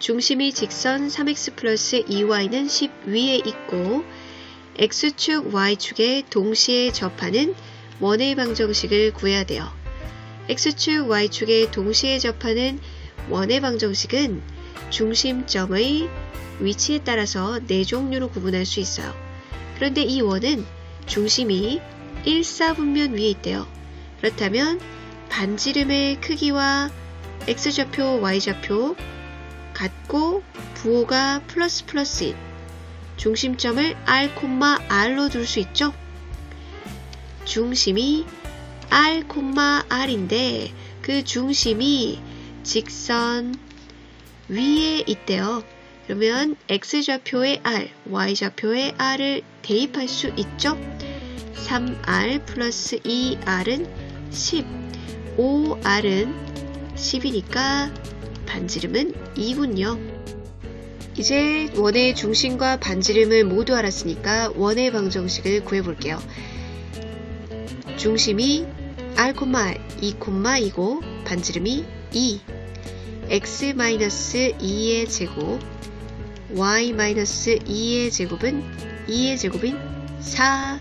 중심이 직선 3x 플러스 2y는 10 위에 있고 x축, y축에 동시에 접하는 원의 방정식을 구해야 돼요. x축, y축에 동시에 접하는 원의 방정식은 중심점의 위치에 따라서 네 종류로 구분할 수 있어요. 그런데 이 원은 중심이 1사분면 위에 있대요. 그렇다면 반지름의 크기와 x좌표, y좌표 같고 부호가 플러스 플러스인 중심점을 r, r로 둘 수 있죠? 중심이 r, r인데 그 중심이 직선 위에 있대요. 그러면 x좌표의 r, y좌표의 r을 대입할 수 있죠? 3r 플러스 2r은 10, 5r은 10이니까 반지름은 2군요. 이제 원의 중심과 반지름을 모두 알았으니까 원의 방정식을 구해볼게요. 중심이 r, r, 2, 2고 반지름이 2 x-2의 제곱 y-2의 제곱은 2의 제곱인 4